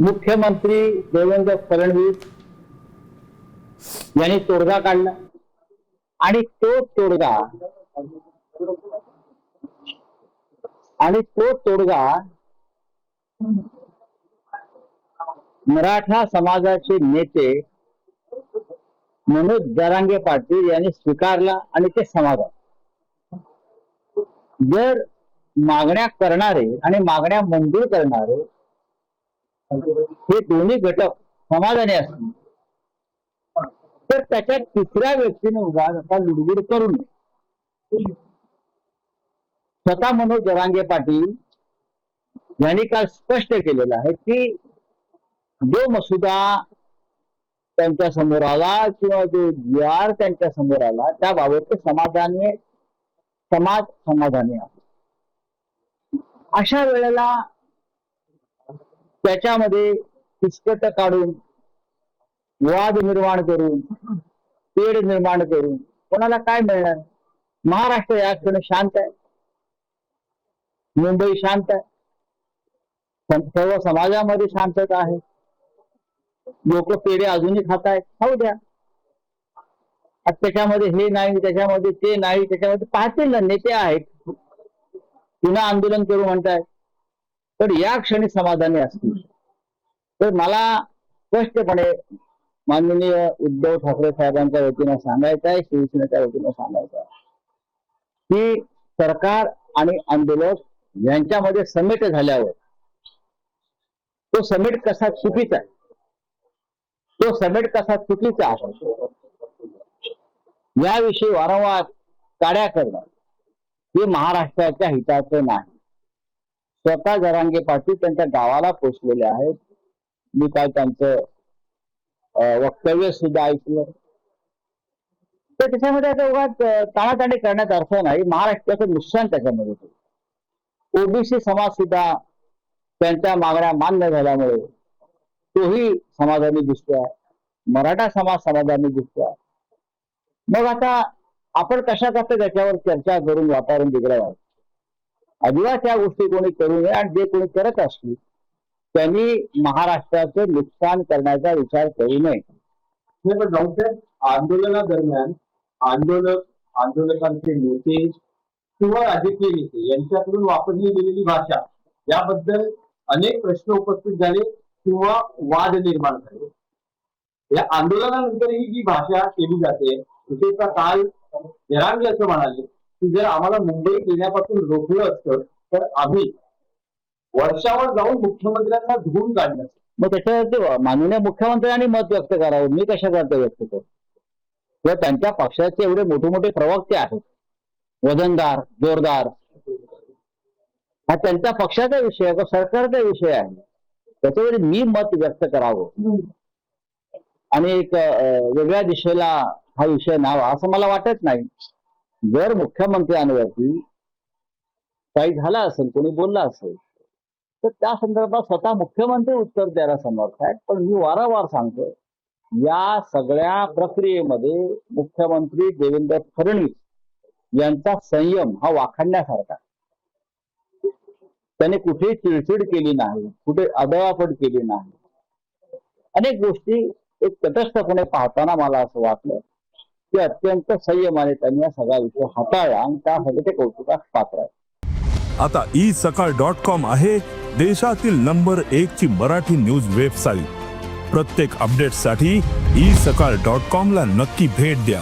मुख्यमंत्री देवेंद्र फडणवीस यांनी तोडगा काढला. आणि तो तोडगा आणि तो तोडगा मराठा समाजाचे नेते मनोज दरांगे पाटील यांनी स्वीकारला आणि ते समाधान जर मागण्या करणारे आणि मागण्या मंजूर करणारे हे दोन्ही घटक समाधानी असतील. तर त्याच्या तिसऱ्या व्यक्तीने उगा आता लुडबुड करू नये. स्वतः मनोज जरांगे पाटील यांनी काल स्पष्ट केलेलं आहे की जो मसुदा त्यांच्यासमोर आला किंवा जो जी आर त्यांच्यासमोर आला त्याबाबत समाधानी समाज समाधानी आहे. अशा वेळेला त्याच्यामध्ये किचकट काढून वाद निर्माण करून पेड निर्माण करून कोणाला काय मिळणार? महाराष्ट्र या क्षणी शांत आहे. मुंबई शांत आहे. पण सर्व समाजामध्ये शांतता आहे. लोक पेढे अजूनही खात आहेत. खाऊ द्या. आता त्याच्यामध्ये हे नाही त्याच्यामध्ये ते नाही त्याच्यामध्ये पाहतील ना नेते आहेत. पुन्हा आंदोलन करू म्हणतायत. तर या क्षणी समाधानी असतील. तर मला स्पष्टपणे माननीय उद्धव ठाकरे साहेबांच्या वतीनं सांगायचं आहे शिवसेनेच्या वतीनं सांगायचं आहे. की सरकार आणि आंदोलक यांच्यामध्ये समेट झाल्यावर तो समेट कसा चुकीचा आहे? तो समेट कसा चुकीचा आहे? याविषयी वारंवार काड्या करणं हे महाराष्ट्राच्या हिताचं नाही. स्वतः जरांगे पाटील त्यांच्या गावाला पोचलेले आहेत. मी काय त्यांचं अं, वक्तव्य सुद्धा ऐकलं. तर त्याच्यामध्ये आता उगाच अं, ताणाताणी अर्थ नाही. महाराष्ट्राचं नुकसान त्याच्यामध्ये होतं. ओबीसी समाज सुद्धा त्यांच्या मागण्या मान्य झाल्यामुळे तोही समाधानी दिसतोय. मराठा समाज समाधानी दिसतोय. मग आता आपण कशा कसं त्याच्यावर चर्चा करून वातावरण बिघडावं अजिबात या गोष्टी कोणी करू नये आणि जे कोणी करत असतील त्यांनी महाराष्ट्राचं नुकसान करण्याचा विचार करू नये. नाही पण आंदोलनादरम्यान आंदोलक आंदोलकांचे नेते किंवा राजकीय नेते यांच्याकडून वापरली गेलेली भाषा याबद्दल अनेक प्रश्न उपस्थित झाले किंवा वाद निर्माण झाले. या आंदोलनानंतरही जी भाषा केली जाते विशेषतः काल जरांगे असं म्हणाले की जर आम्हाला मुंबईत येण्यापासून रोखलं असतं तर आम्ही वर्षावर जाऊन मुख्यमंत्र्यांना धुवून काढलं मग त्याच्यावरती माननीय मुख्यमंत्र्यांनी मत व्यक्त करावं. मी कशाकरता व्यक्त करतो किंवा त्यांच्या पक्षाचे एवढे मोठे मोठे प्रवक्ते आहेत. वजनदार जोरदार. हा त्यांच्या पक्षाचा विषय आहे सरकारचा विषय आहे. त्याच्यावर मी मत व्यक्त करावं. आणि एक वेगळ्या दिशेला हा विषय न्यावा असं मला वाटत नाही. जर मुख्यमंत्र्यांवरती काही झालं असेल कोणी बोलला असेल तर त्या संदर्भात स्वतः मुख्यमंत्री उत्तर द्यायला समर्थ आहेत. पण मी वारंवार सांगतो या सगळ्या प्रक्रियेमध्ये मुख्यमंत्री देवेंद्र फडणवीस यांचा संयम हा वाखाणण्यासारखा त्याने कुठेही चिडचिड केली नाही कुठे अदळापड केली नाही. अनेक गोष्टी एक तटस्थपणे पाहताना मला असं वाटलं. ते अत्यंत संयमाने त्यांनी हा सगळा विषय हाताळला आणि त्यासाठी ते कौतुकास पात्र आहे आता ई सकाळ डॉट कॉम आहे देशातील नंबर एक ची मराठी न्यूज वेबसाईट. प्रत्येक अपडेटसाठी ई सकाळ डॉट कॉम ला नक्की भेट द्या.